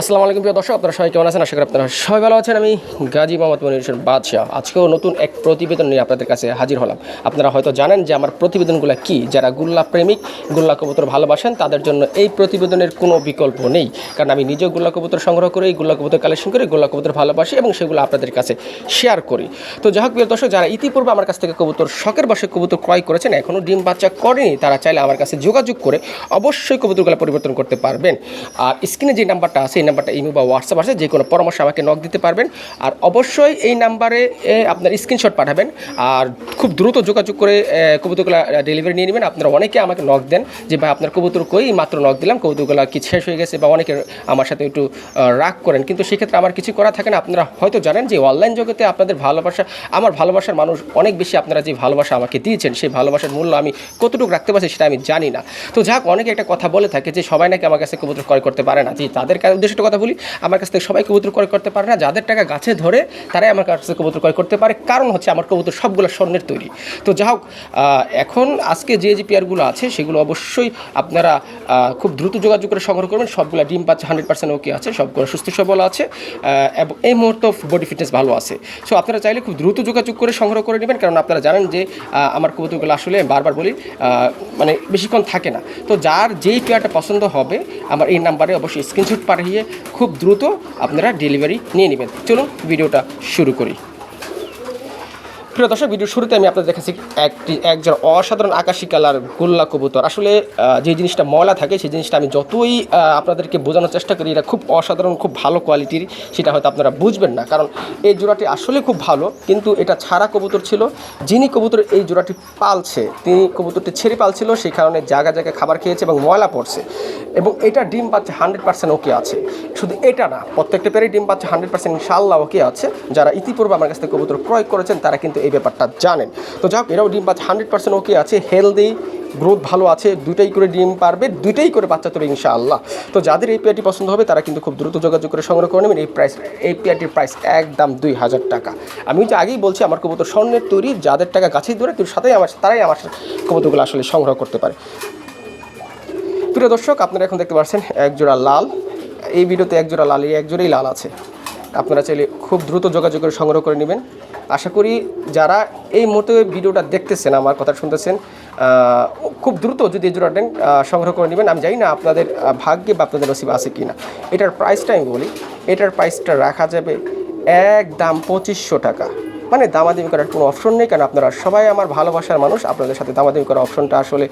আসসালামু আলাইকুম প্রিয় দর্শক, আপনারা সবাই কেমন আছেন? আশা করি আপনারা সবাই ভালো আছেন। আমি গাজী মোহাম্মদ মনির হোসেন বাদশাহ। আজকেও নতুন এক প্রতিবেদন নিয়ে আপনাদের কাছে হাজির হলাম। আপনারা হয়তো জানেন যে আমার প্রতিবেদনগুলো কি? যারা গুল্লা প্রেমিক, গুল্লা কবুতর ভালোবাসেন, তাদের জন্য এই প্রতিবেদনের কোনো বিকল্প নেই। কারণ আমি নিজেও গুল্লা কবুতর সংগ্রহ করি, গুল্লা কবুতর কালেকশন করি, গুল্লা কবুতর ভালোবাসি এবং সেগুলো আপনাদের কাছে শেয়ার করি। তো যাই হোক প্রিয় দর্শক, যারা ইতিপূর্বে আমার কাছ থেকে কবুতর, শখের বসে কবুতর ক্রয় করেছেন এখনও ডিম বাচ্চা করেনি, তারা চাইলে আমার কাছে যোগাযোগ করে অবশ্যই কবুতরগুলো পরিবর্তন করতে পারবেন। আর স্ক্রিনে যে নাম্বারটা আছে এই নাম্বারটা ইমো বা হোয়াটসঅ্যাপ আছে যে কোনো পরামর্শ আমাকে নক দিতে পারবেন। আর অবশ্যই এই নাম্বারে আপনার স্ক্রিনশট পাঠাবেন। আর খুব দ্রুত যোগাযোগ করে কবুতরগুলো ডেলিভারি নিয়ে নেবেন। আপনারা অনেকে আমাকে নক দেন যে, ভাই, আপনার কবুতর কই? মাত্র নক দিলাম, কবুতরগুলো কি শেষ হয়ে গেছে? বা অনেকে আমার সাথে একটু রাগ করেন। কিন্তু সেক্ষেত্রে আমার কিছু করা থাকে না। আপনারা হয়তো জানেন যে অনলাইন জগতে আপনাদের ভালোবাসা, আমার ভালোবাসার মানুষ অনেক বেশি আপনারা যে ভালোবাসা আমাকে দিয়েছেন, সেই ভালোবাসার মূল্য আমি কতটুকু রাখতে পারছি সেটা আমি জানি না। তো যাক, অনেকে একটা কথা বলে থাকে যে, সবাই নাকি আমার কাছে কবুতর ক্রয় করতে পারে না। যে, তাদের উদ্দেশ্যে একটা কথা বলি, আমার কাছ থেকে সবাই কবুতর ক্রয় করতে পারে না। যাদের টাকা গাছে ধরে, তারাই আমার কাছে কবুতর ক্রয় করতে পারে। কারণ হচ্ছে আমার কবুতর সবগুলো স্বর্ণের তৈরি। তো যা হোক এখন আজকে যে যে পেয়ারগুলো আছে, সেগুলো অবশ্যই আপনারা খুব দ্রুত যোগাযোগ করে সংগ্রহ করবেন। সবগুলো ডিম পাচ্ছে হান্ড্রেড পার্সেন্ট ওকে আছে, সবগুলো সুস্থ সবল আছে এবং এই মুহূর্তে বডি ফিটনেস ভালো আছে। সো আপনারা চাইলে খুব দ্রুত যোগাযোগ করে সংগ্রহ করে নেবেন, কারণ আপনারা জানেন যে আমার কবুতরগুলো আসলে বারবার বলি মানে বেশিক্ষণ থাকে না। তো যার যেই পেয়ারটা পছন্দ হবে, আমার এই নাম্বারে অবশ্যই স্ক্রিনশট পাঠিয়ে খুব দ্রুত আপনারা ডেলিভারি নিয়ে নেবেন। চলুন ভিডিওটা শুরু করি। প্রিয় দর্শক ভিডিও শুরুতে আমি আপনাদের দেখাচ্ছি একটি, একজন অসাধারণ আকাশি কালার গোল্লা কবুতর। আসলে যে জিনিসটা ময়লা থাকে, সেই জিনিসটা আমি যতই আপনাদেরকে বোঝানোর চেষ্টা করি, এটা খুব অসাধারণ, খুব ভালো কোয়ালিটির, সেটা হয়তো আপনারা বুঝবেন না। কারণ এই জোড়াটি আসলে খুব ভালো, কিন্তু এটা ছাড়া কবুতর ছিল। যিনি কবুতর এই জোড়াটি পালছে, তিনি কবুতরটি ছেড়ে পালছিল, সেই কারণে জায়গা জায়গায় খাবার খেয়েছে এবং ময়লা পড়ছে। এবং এটা ডিম পাচ্ছে হান্ড্রেড পার্সেন্ট ওকে আছে। শুধু এটা না, প্রত্যেকটা পেয়ারে ডিম পাচ্ছে হান্ড্রেড পার্সেন্ট ইনশাল্লাহ ওকে আছে। যারা ইতিপূর্বে আমার কাছ থেকে কবুতর ক্রয় করেছেন, তারা কিন্তু এই ব্যাপারটা জানেন। তো যাক, এরাও ডিম পাচ্ছে হান্ড্রেড পার্সেন্ট ওকে আছে হেলদি গ্রোথ ভালো আছে, দুইটাই করে ডিম পারবে, দুইটাই করে বাচ্চা তোলে ইনশাআল্লাহ। তো যাদের এই পেয়ারটি পছন্দ হবে, তারা কিন্তু খুব দ্রুত যোগাযোগ করে সংগ্রহ করে নেবেন। এই প্রাইস এই পেয়ারটির প্রাইস একদম দুই হাজার টাকা। আমি যে আগেই বলছি, আমার কবুতর স্বর্ণের তৈরি, যাদের টাকা গাছেই ধরে তোর সাথেই আমার, তারাই আমার কবুতরগুলো আসলে সংগ্রহ করতে পারে। প্রিয় দর্শক, আপনারা এখন দেখতে পাচ্ছেন এক জোড়া লাল। এই ভিডিওতে এক জোড়া লাল এই এক জোড়াই লাল আছে। আপনারা চাইলে খুব দ্রুত যোগাযোগ করে সংগ্রহ করে নেবেন। আশা করি যারা এই মুহূর্তে ভিডিওটা দেখতেছেন, আমার কথা শুনতেছেন খুব দ্রুত যদি এই জোড়া সংগ্রহ করে নেবেন। আমি জানি না আপনাদের ভাগ্যে বা আপনাদের নসিব আছে কি না এটার প্রাইসটা আমি বলি, এটার প্রাইসটা রাখা যাবে এক দাম পঁচিশশো টাকা। মানে দামাদামি করার কোনো অপশন নেই, কারণ আপনারা সবাই আমার ভালোবাসার মানুষ, আপনাদের সাথে দামাদামি করার অপশনটা আসলে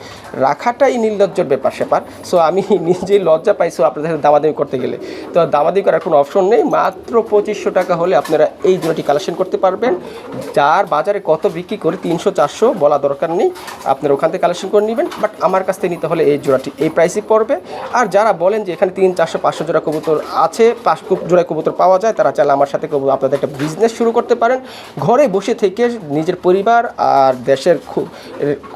রাখাটাই নির্লজ্জর ব্যাপার স্যাপার। সো আমি নিজেই লজ্জা পাইছো আপনাদের সাথে দামাদামি করতে গেলে। তো দামাদামি করার কোনো অপশন নেই, মাত্র পঁচিশশো টাকা হলে আপনারা এই জোড়াটি কালেকশন করতে পারবেন। যার বাজারে কত বিক্রি করে তিনশো, চারশো বলা দরকার নেই, আপনারা ওখান থেকে কালেকশন করে নেবেন। বাট আমার কাছ থেকে নিতে হলে এই জোড়াটি এই প্রাইসই পড়বে। আর যারা বলেন যে এখানে তিন, চারশো, পাঁচশো জোড়া কবুতর আছে, পাঁচ জোড়া কবুতর পাওয়া যায়, তারা চাইলে আমার সাথে আপনাদের একটা বিজনেস শুরু করতে পারেন। ঘরে বসে থেকে নিজের পরিবার আর দেশের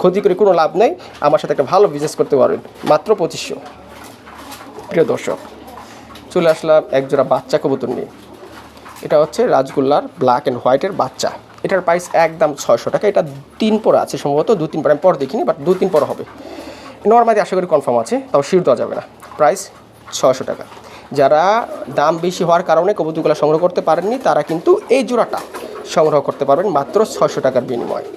ক্ষতি করে কোনো লাভ নেই। আমার সাথে একটা ভালো বিজনেস করতে পারবেন। মাত্র পঁচিশশো। প্রিয় দর্শক, চলে আসলাম একজোড়া বাচ্চা কবুতর নিয়ে। এটা হচ্ছে রাজগোল্লার ব্ল্যাক অ্যান্ড হোয়াইটের বাচ্চা। এটার প্রাইস একদম ছয়শো টাকা। এটা তিন পর আছে সম্ভবত। দু, তিন পর, আমি পর দেখিনি বাট দু, তিন পর হবে। নর্মালি আশা করি কনফার্ম আছে, তাও শির দেওয়া যাবে না। প্রাইস ছয়শো টাকা। যারা দাম বেশি হওয়ার কারণে কবুতরগুলো সংগ্রহ করতে পারেননি, তারা কিন্তু এই জোড়াটা সংগ্রহ করতে পারবেন মাত্র ছয়শো টাকার বিনিময়ে।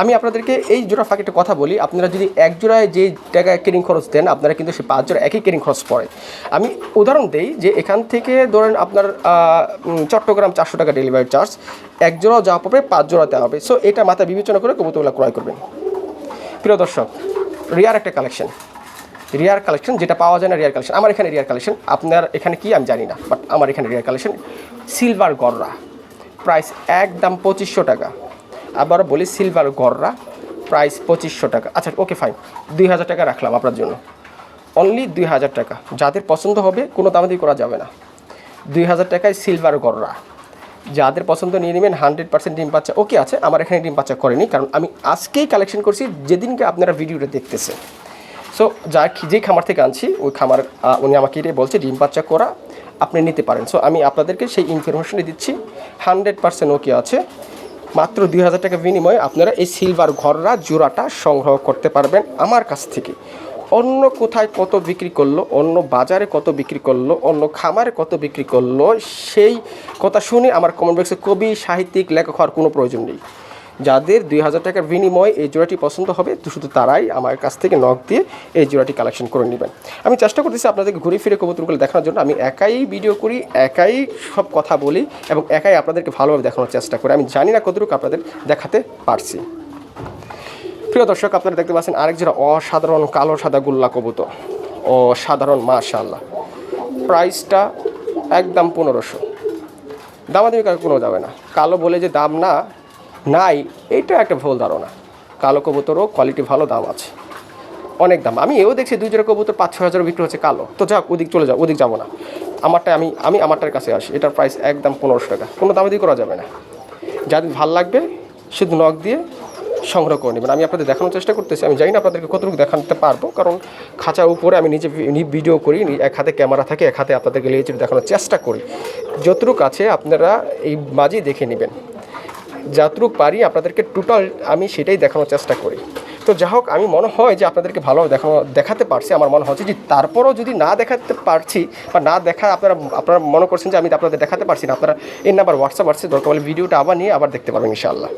আমি আপনাদেরকে এই জোড়া ফাঁকে একটা কথা বলি, আপনারা যদি এক জোড়ায় যে টাকা কেরিং খরচ দেন, আপনারা কিন্তু সেই পাঁচ জোড়া একই কেরিং খরচ পড়ে। আমি উদাহরণ দিই যে এখান থেকে ধরেন আপনার চট্টগ্রাম চারশো টাকা ডেলিভারি চার্জ এক জোড়াও যাওয়া পড়বে, পাঁচ জোড়া দেওয়া হবে। সো এটা মাথা বিবেচনা করে কবুতরগুলো ক্রয় করবেন। প্রিয় দর্শক, রিয়ার একটা কালেকশন রিয়ার কালেকশন যেটা পাওয়া যায় না, রিয়ার কালেকশন আমার এখানে রিয়ার কালেকশন আপনার এখানে কি আমি জানি না বাট আমার এখানে রিয়ার কালেকশন সিলভার গররা প্রাইস একদম পঁচিশশো টাকা। আবার বলি, সিলভার গররা প্রাইস পঁচিশশো টাকা। আচ্ছা ওকে ফাইন দুই হাজার টাকা রাখলাম আপনার জন্য। অনলি দুই হাজার টাকা। যাদের পছন্দ হবে, কোনো দামাদি করা যাবে না। দুই হাজার টাকায় সিলভার গররা যাদের পছন্দ নিয়ে নেবেন হান্ড্রেড পার্সেন্ট ডিম বাচ্চা। ওকে আছে, আমার এখানে ডিম বাচ্চা করেনি, কারণ আমি আজকেই কালেকশন করছি, যেদিনকে আপনারা ভিডিওটা দেখতেছেন। সো যা যেই খামার থেকে আনছি, ওই খামার উনি আমাকে এটাই বলছে, ডিম বাচ্চা করা। আপনি নিতে পারেন। সো আমি আপনাদেরকে সেই ইনফরমেশনই দিচ্ছি। হান্ড্রেড পার্সেন্ট ওকে আছে। মাত্র দুই হাজার টাকা বিনিময়ে আপনারা এই সিলভার ঘররা, জোড়াটা সংগ্রহ করতে পারবেন আমার কাছ থেকে। অন্য কোথায় কত বিক্রি করল, অন্য বাজারে কত বিক্রি করল, অন্য খামারে কত বিক্রি করল, সেই কথা শুনে আমার কমেন্ট বক্সে কবি, সাহিত্যিক, লেখক হওয়ার কোনো প্রয়োজন নেই। যাদের দুই হাজার টাকার বিনিময়ে এই জোড়াটি পছন্দ হবে, তো শুধু তারাই আমার কাছ থেকে নখ দিয়ে এই জোড়াটি কালেকশন করে নেবেন। আমি চেষ্টা করতেছি আপনাদেরকে ঘুরে ফিরে কবুতরগুলো দেখানোর জন্য। আমি একাই ভিডিও করি, একাই সব কথা বলি এবং একাই আপনাদেরকে ভালোভাবে দেখানোর চেষ্টা করি। আমি জানি না কতটুকু আপনাদের দেখাতে পারছি। প্রিয় দর্শক, আপনারা দেখতে পাচ্ছেন আরেক যেটা অসাধারণ কালো সাদা গুল্লা কবুতর। অসাধারণ মাশাল্লাহ প্রাইসটা একদম পনেরোশো। দামাদামি কোনো যাবে না। কালো বলে যে দাম না নাই এটা একটা ভুল ধারণা। কালো কবুতরও কোয়ালিটি ভালো দাম আছে। অনেক দাম। আমি এও দেখছি দুই জোড়া কবুতর পাঁচ ছ হাজার বিক্রি হচ্ছে কালো। তো যাক, ওদিক চলে যাও, ওদিক যাব না। আমারটা আমি আমি আমারটার কাছে আসি। এটার প্রাইস একদম পনেরোশো টাকা। কোনো দামাদি করা যাবে না। যাদের ভালো লাগবে, শুধু নখ দিয়ে সংগ্রহ করে নেবেন। আমি আপনাদের দেখানোর চেষ্টা করতেছি। আমি জানি না আপনাদেরকে কতটুকু দেখাতে পারব, কারণ খাঁচার উপরে আমি নিজে ভিডিও করি এক হাতে ক্যামেরা থাকে, এক হাতে আপনাদেরকে লেগে দেখানোর চেষ্টা করি। যতটুকু আছে আপনারা এই মাঝি দেখে নেবেন। যতটুকু পারি, আপনাদেরকে টোটাল আমি সেটাই দেখানোর চেষ্টা করি। তো যা হোক, আমি মনে হয় যে আপনাদেরকে ভালোভাবে দেখানো, দেখাতে পারছি। আমার মনে হচ্ছে যে তারপরও যদি না দেখাতে পারছি বা না দেখা, আপনারা আপনারা মনে করছেন যে আমি আপনাদের দেখাতে পারছি না, আপনারা এই নাম্বার হোয়াটসঅ্যাপ আছে, দরকার হলে ভিডিওটা আবার নিয়ে আবার দেখতে পারবেন ইনশাআল্লাহ।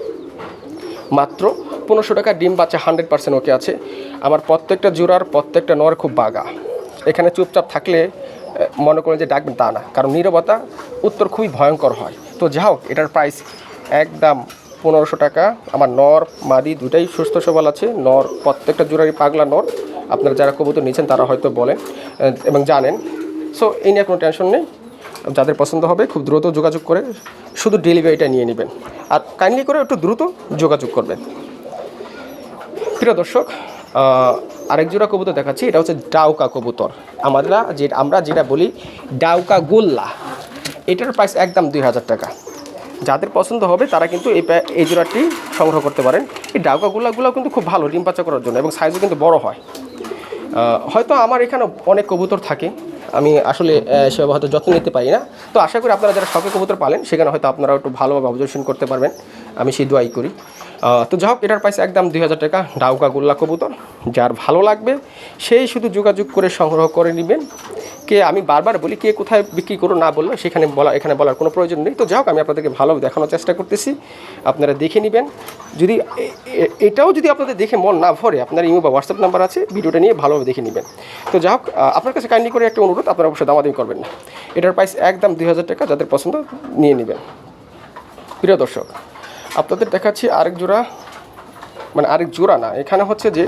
মাত্র পনেরোশো টাকা ডিম বাচ্চা হান্ড্রেড পার্সেন্ট ওকে আছে। আমার প্রত্যেকটা জোড়ার প্রত্যেকটা নর খুব বাগা এখানে চুপচাপ থাকলে মনে করেন যে ডাকবেন তা না। কারণ নীরবতা উত্তর খুবই ভয়ঙ্কর হয়। তো যা হোক, এটার প্রাইস একদম পনেরোশো টাকা। আমার নর মাদি দুটাই সুস্থ সবল আছে। নর প্রত্যেকটা জোড়ারই পাগলা নর। আপনারা যারা কবুতর নিয়েছেন তারা হয়তো বলেন এবং জানেন। সো এই নিয়ে কোনো টেনশন নেই। যাদের পছন্দ হবে, খুব দ্রুত যোগাযোগ করে শুধু ডেলিভারিটা নিয়ে নেবেন। আর কাইন্ডলি করে একটু দ্রুত যোগাযোগ করবেন। প্রিয় দর্শক আরেক জোড়া কবুতর দেখাচ্ছি। এটা হচ্ছে ডাউকা কবুতর। আমরা যে, আমরা যেটা বলি, ডাউকা গোল্লা। এটার প্রাইস একদম দুই হাজার টাকা। যাদের পছন্দ হবে, তারা কিন্তু এই এই জোড়াটি সংগ্রহ করতে পারেন। এই ডাউকা গোল্লাগুলো কিন্তু খুব ভালো, ডিম পাচা করার জন্য, এবং সাইজও কিন্তু বড় হয়। হয়তো আমার এখানে অনেক কবুতর থাকে, আমি আসলে সেভাবে হয়তো যত্ন নিতে পারি না। তো আশা করি আপনারা যারা শখে কবুতর পালেন, সেখানে হয়তো আপনারা একটু ভালোভাবে অবজার্ভেশন করতে পারবেন। আমি সেই দোয়াই করি। তো যাই হোক এটার প্রাইস একদম দুই হাজার টাকা, ডাউকা গোল্লা কবুতর। যার ভালো লাগবে, সেই শুধু যোগাযোগ করে সংগ্রহ করে নেবেন। কে আমি বারবার বলি কে কোথায় বিক্রি করো না বলল, সেখানে বলা, এখানে বলার কোনো প্রয়োজন নেই। তো যাই হোক আমি আপনাদেরকে ভালো দেখানোর চেষ্টা করতেছি। আপনারা দেখে নেবেন। যদি এটাও যদি আপনাদের দেখে মন না ভরে, আপনার ইমো বা হোয়াটসঅ্যাপ নাম্বার আছে, ভিডিওটা নিয়ে ভালোভাবে দেখে নেবেন। তো যাই হোক আপনার কাছে কাইন্ডলি করে একটা অনুরোধ, আপনারা অবশ্যই দামাদামি করবেন না। এটার প্রাইস একদম দুই হাজার টাকা, যাদের পছন্দ নিয়ে নেবেন। প্রিয় দর্শক, আপনাদের দেখাচ্ছি আরেক জোড়া মানে আরেক জোড়া না, এখানে হচ্ছে যে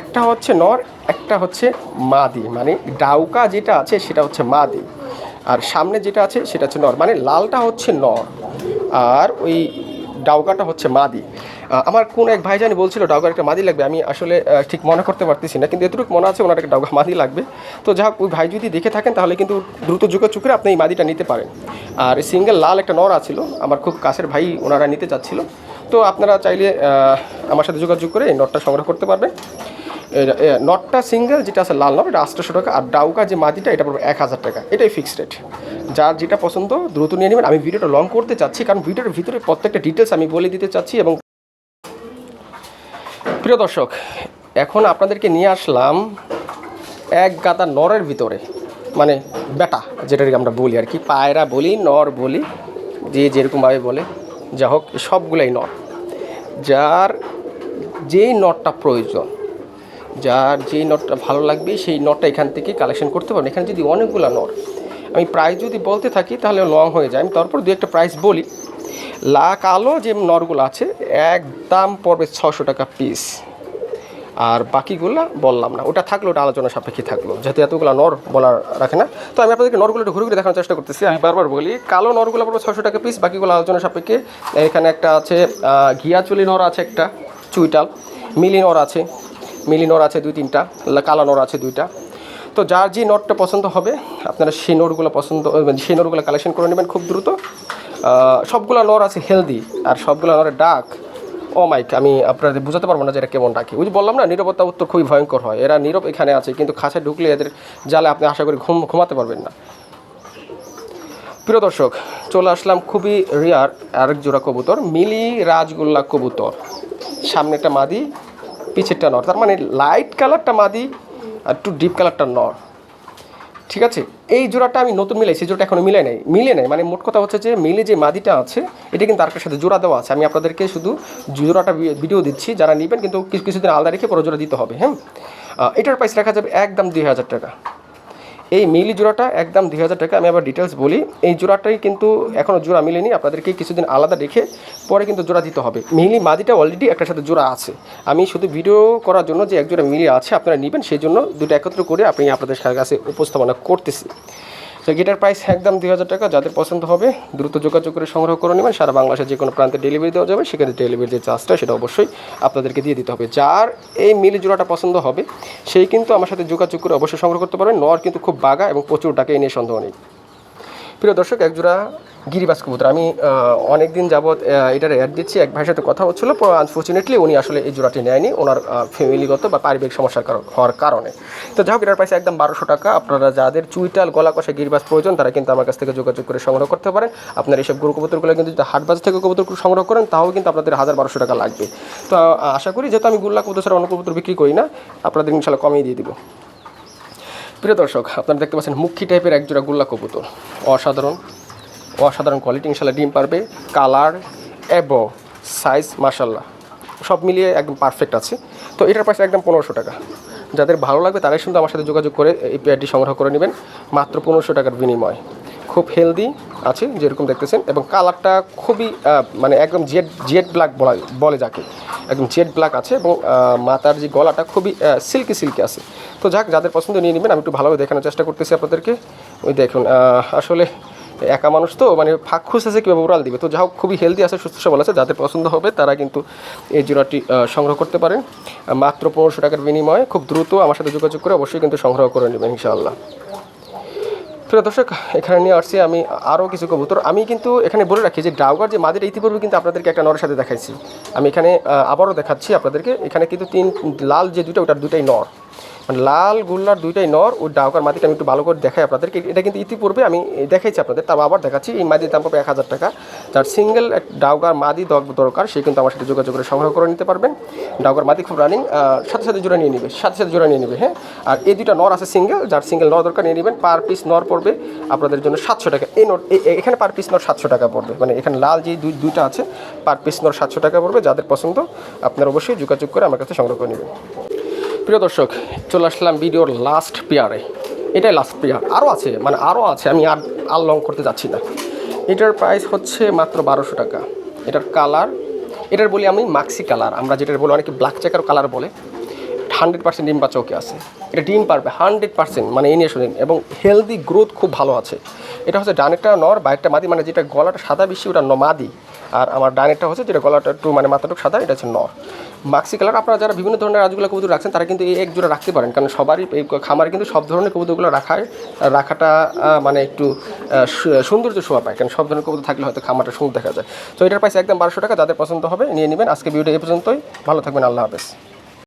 একটা হচ্ছে নর একটা হচ্ছে মাদি মানে ডাউকা যেটা আছে সেটা হচ্ছে মাদি। আর সামনে যেটা আছে সেটা হচ্ছে নর মানে লালটা হচ্ছে নর, আর ওই ডাউকাটা হচ্ছে মাদি। আমার কোন এক ভাই জানি বলছিল, ডাউকার একটা মাদি লাগবে। আমি আসলে ঠিক মনে করতে পারতেছি না, কিন্তু এতটুকু মনে আছে ওনার একটা ডাউকা মাদি লাগবে। তো যা ওই ভাই যদি দেখে থাকেন, তাহলে কিন্তু দ্রুত যোগাযোগ করে আপনি এই মাদিটা নিতে পারেন। আর সিঙ্গেল লাল একটা নর আছিল, আমার খুব কাছের ভাই ওনারা নিতে চাচ্ছিল। তো আপনারা চাইলে আমার সাথে যোগাযোগ করে এই নটটা সংগ্রহ করতে পারবেন। নটটা সিঙ্গেল, যেটা আছে লাল নট, এটা আটশোশো টাকা। আর ডাউকা যে মাদিটা এটা পড়বে এক হাজার টাকা। এটাই ফিক্সড রেট যার যেটা পছন্দ, দ্রুত নিয়ে নেবেন। আমি ভিডিওটা লং করতে চাচ্ছি, কারণ ভিডিওর ভিতরে প্রত্যেকটা ডিটেলস আমি বলে দিতে চাচ্ছি এবং প্রিয় দর্শক, এখন আপনাদেরকে নিয়ে আসলাম এক গাদা নরের ভিতরে। মানে বেটা যেটাকে আমরা বলি আর কি, পায়রা বলি, নর বলি, যে যেরকমভাবে বলে। যা হোক সবগুলাই নর। যার যেই নটটা প্রয়োজন যার যেই নটটা ভালো লাগবে, সেই নটটা এখান থেকে কালেকশন করতে পারবেন। এখানে যদি অনেকগুলো নট, আমি প্রাইস যদি বলতে থাকি, তাহলে লং হয়ে যায়। আমি তারপর দু একটা প্রাইস বলি। লা কালো যে নরগুলো আছে একদম পড়বে ছশো টাকা পিস আর বাকিগুলো বললাম না। ওটা থাকল ওটা আলোচনা সাপেক্ষে থাকল, যেহেতু এতগুলো নর বলার রাখে না। তো আমি আপনাদেরকে নরগুলো ঘুরে ঘুরে দেখানোর চেষ্টা করতেছি। আমি বারবার বলি, কালো নরগুলো পড়বে ছশো টাকা পিস বাকিগুলো আলোচনা সাপেক্ষে। এখানে একটা আছে ঘিয়াচুলি নর আছে একটা, চুইটাল, মিলি নর আছে। মিলি নর আছে দুই তিনটা কালো নর আছে দুইটা। তো যার যে নটটা পছন্দ হবে, আপনারা সেই নটগুলো পছন্দ মানে সেই নটগুলো কালেকশন করে নেবেন খুব দ্রুত। সবগুলো নর আছে হেলদি আর সবগুলো নরের ডাক ও মাইক আমি আপনাদের বোঝাতে পারব না যে এটা কেমন ডাকে। ওই যে বললাম না, নিরবতা উত্তর খুবই ভয়ঙ্কর হয়। এরা নীরব এখানে আছে, কিন্তু খাঁচায় ঢুকলে এদের জালে আপনি আশা করি ঘুম, ঘুমাতে পারবেন না। প্রিয় দর্শক, চলে আসলাম খুবই রিয়ার আরেক জোড়া কবুতর, মিলি রাজগোল্লা কবুতর। সামনে একটা মাদি পিছেরটা নর তার মানে লাইট কালারটা মাদি আর একটু ডিপ কালারটা নর ঠিক আছে? এই জোড়াটা আমি নতুন মিলাইছি জোড়াটা এখনও মিলাই নাই। মিলে নাই মানে মোট কথা হচ্ছে যে মিলে যে মাদিটা আছে, এটা কিন্তু আরেকটার সাথে জোড়া দেওয়া আছে। আমি আপনাদেরকে শুধু জোড়াটা ভিডিও দিচ্ছি, যারা নেবেন কিন্তু কিছু কিছুদিন আলাদা রেখে পরে জোড়া দিতে হবে হ্যাঁ? এটার প্রাইস রাখা যাবে একদম দুই হাজার টাকা। এই মিলি জোড়াটা একদম দুই হাজার টাকা, আমি আবার ডিটেলস বলি। এই জোড়াটাই কিন্তু এখনও জোড়া মিলেনি, আপনাদেরকে কিছুদিন আলাদা রেখে পরে কিন্তু জোড়া দিতে হবে। মিলি মাদিটা অলরেডি একটার সাথে জোড়া আছে। আমি শুধু ভিডিও করার জন্য যে এক জোড়া মিলি আছে, আপনারা নেবেন, সেই জন্য দুটো একত্র করে আপনি আপনাদের কাছে উপস্থাপনা করতেছি। তো গিটার প্রাইস একদম দুই হাজার টাকা। যাদের পছন্দ হবে, দ্রুত যোগাযোগ করে সংগ্রহ করে নেবেন। সারা বাংলাদেশের যে কোনো প্রান্তে ডেলিভারি দেওয়া যাবে, সেখানে ডেলিভারি যে চার্জটা সেটা অবশ্যই আপনাদেরকে দিয়ে দিতে হবে। যার এই মিলি জোড়াটা পছন্দ হবে, সেই কিন্তু আমার সাথে যোগাযোগ করে অবশ্যই সংগ্রহ করতে পারবেন। নর কিন্তু খুব বাগা এবং প্রচুর টাকা এ নিয়ে সন্দেহ নেই। প্রিয় দর্শক, একজোড়া গিরিবাস কবুতর। আমি অনেক দিন যাবৎ এটার অ্যাড দিচ্ছি। এক ভাইয়ের সাথে কথা হচ্ছিল আনফর্চুনেটলি উনি আসলে এই জোড়াটি নেয়নি। ওনার ফ্যামিলিগত বা পারিবারিক সমস্যার হওয়ার কারণে। তো যাই হোক, এটার প্রাইস একদম বারোশো টাকা। আপনারা যাদের চুইটাল গলা কষা গিরিবাস প্রয়োজন, তারা কিন্তু আমার কাছ থেকে যোগাযোগ করে সংগ্রহ করতে পারেন। আপনার এইসব গরু কবুতরগুলো কিন্তু যদি হাট বাজার থেকে কবুতর সংগ্রহ করেন, তাও কিন্তু আপনাদের হাজার বারোশো টাকা লাগবে। তো আশা করি যেহেতু আমি গুল্লা কবুতর ছাড়া অন্য কবুতর বিক্রি করি না, আপনাদের ইনশাল্লাহ কমিয়ে দিয়ে দিব। প্রিয় দর্শক, আপনারা দেখতে পাচ্ছেন মুখী টাইপের একজোড়া গোল্লা কবুতর। অসাধারণ অসাধারণ কোয়ালিটি ইনশাল্লাহ ডিম পারবে কালার এবং সাইজ মার্শাল্লাহ সব মিলিয়ে একদম পারফেক্ট আছে। তো এটার প্রাইস একদম পনেরোশো টাকা। যাদের ভালো লাগবে তারাই সঙ্গে আমার সাথে যোগাযোগ করে এই পেয়ারটি সংগ্রহ করে নেবেন। মাত্র পনেরোশো টাকার বিনিময়। খুব হেলদি আছে, যেরকম দেখতেছেন, এবং কালারটা খুবই মানে একদম জেড জেড ব্ল্যাক বলা বলে যাকে। একদম জেড ব্ল্যাক আছে এবং মাতার যে গলাটা খুবই সিল্কি সিল্কি আছে। তো যাক, যাদের পছন্দ নিয়ে নেবেন, আমি একটু ভালোভাবে দেখানোর চেষ্টা করতেছি আপনাদেরকে। ওই দেখুন আসলে একা মানুষ তো মানে ফাঁক খুঁজতেছে কীভাবে উড়াল দিবে। তো যা হোক, খুবই হেলদি আছে, সুস্থ সবল আছে, যাদের পছন্দ হবে, তারা কিন্তু এই জোড়াটি সংগ্রহ করতে পারেন। মাত্র পনেরোশো টাকার বিনিময়ে খুব দ্রুত আমার সাথে যোগাযোগ করে অবশ্যই কিন্তু সংগ্রহ করে নেবেন, ইনশাআল্লাহ। প্রিয় দর্শক, এখানে নিয়ে আসছি আমি আরও কিছু কবুতর। আমি কিন্তু এখানে বলে রাখি যে ডাউগার যে মাদের ইতিপূর্বে কিন্তু আপনাদেরকে একটা নরের সাথে দেখাইছি। আমি এখানে আবারও দেখাচ্ছি আপনাদেরকে। এখানে কিন্তু তিন, লাল যে দুটো ওটার দুটাই নর। মানে লাল গুল্লার দুইটাই নর, ওই ডাউকার মাদিটা আমি একটু ভালো করে দেখাই আপনাদেরকে। এটা কিন্তু ইতিপূর্বে আমি দেখাইছি আপনাদের তারপর আবার দেখাচ্ছি। এই মাদির দাম পাবে এক হাজার টাকা। যার সিঙ্গেল এক ডাউগার মাদি দর- দরকার, সে কিন্তু আমার সাথে যোগাযোগ করে সংগ্রহ করে নিতে পারবেন। ডাউগার মাদি খুব রানিং সাথে সাথে জোড়া নিয়ে নেবে, সাথে সাথে জোড়া নিয়ে নেবে হ্যাঁ? আর এই দুইটা নর আছে সিঙ্গেল যার সিঙ্গেল নর দরকার নিয়ে নেবেন পার পিস নর পড়বে আপনাদের জন্য সাতশো টাকা। এই নর এখানে পার পিস নর সাতশো টাকা পড়বে। মানে এখানে লাল যে দুই, দুইটা আছে পার পিস নর সাতশো টাকা পড়বে, যাদের পছন্দ, আপনারা অবশ্যই যোগাযোগ করে আমার কাছে সংগ্রহ করে নেবেন। প্রিয় দর্শক, চলে আসলাম ভিডিওর লাস্ট পেয়ারে এটাই লাস্ট পেয়ার আরও আছে মানে আরও আছে, আমি আর আর লং করতে যাচ্ছি না। এটার প্রাইস হচ্ছে মাত্র বারোশো টাকা। এটার কালার এটার বলি আমি মাক্সি কালার আমরা যেটা বলি অনেকে ব্ল্যাক চেকার কালার বলে। হান্ড্রেড পার্সেন্ট ডিম বাচ্চা আছে। এটা ডিম পারবে হান্ড্রেড পার্সেন্ট মানে এই নিয়ে শুনেন। এবং হেলদি গ্রোথ খুব ভালো আছে। এটা হচ্ছে ডানেরটা নর, বাইরটা মাদি মানে যেটা গলাটা সাদা বেশি, ওটা মাদি। আর আমার ডানেরটা হচ্ছে যেটা গলাটা একটু মানে মাথাটুকু সাদা, এটা হচ্ছে নর। মাক্সি কালার আপনারা যারা বিভিন্ন ধরনের রাজগুলো কবুতর রাখছেন, তারা কিন্তু এই এক জোড়া রাখতে পারেন। কারণ সবারই এই খামারে কিন্তু সব ধরনের কবুতরগুলো রাখায় রাখাটা মানে একটু সৌন্দর্য শোভা পায়। কারণ সব ধরনের কবুতর থাকলে হয়তো খামারটা সুন্দর দেখা যায়। তো এটার প্রাইস একদম বারোশো টাকা, যাদের পছন্দ হবে, নিয়ে নেবেন। আজকে ভিডিও এই পর্যন্তই। ভালো থাকবেন, আল্লাহ হাফেজ।